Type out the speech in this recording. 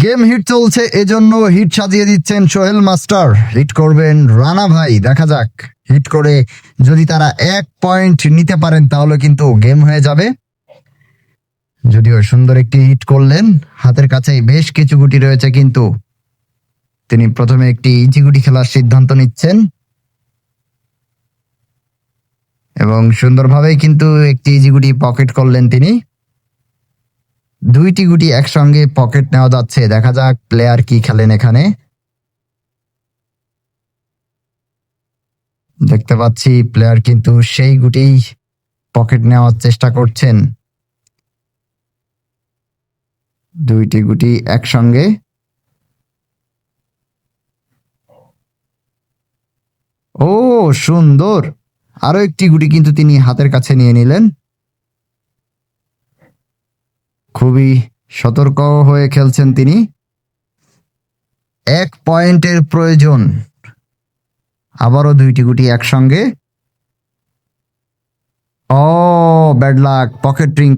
Game hit চলছে, এজন্য hit সাজিয়ে দিচ্ছেন সোহেল মাস্টার। হিট করবেন রানা ভাই, দেখা যাক। হিট করে যদি তারা এক পয়েন্ট নিতে পারেন, তাহলে কিন্তু গেম হয়ে যাবে। যদিও সুন্দর একটি হিট করলেন, হাতের কাছেই বেশ কিছু গুটি রয়েছে কিন্তু তিনি প্রথমে একটি ইজি গুটি খেলার সিদ্ধান্ত নিচ্ছেন। এবং সুন্দরভাবেই কিন্তু একটি ইজি গুটি পকেট করলেন তিনি। দুইটি গুটি একসঙ্গে পকেট নেওয়া যাচ্ছে। দেখা যাক প্লেয়ার কি খেলেন এখানে। দেখতে পাচ্ছি প্লেয়ার কিন্তু সেই গুটি পকেট নেওয়ার চেষ্টা করছেন। দুইটি গুটি একসঙ্গে। ও, সুন্দর। আরও একটি গুটি কিন্তু তিনি হাতের কাছে নিয়ে নিলেন। খুবই সতর্ক হয়ে খেলছেন তিনি। এক পয়েন্টের প্রয়োজন। আবারও দুইটি গুটি একসঙ্গে। ও ব্যাড লাক পকেট রিং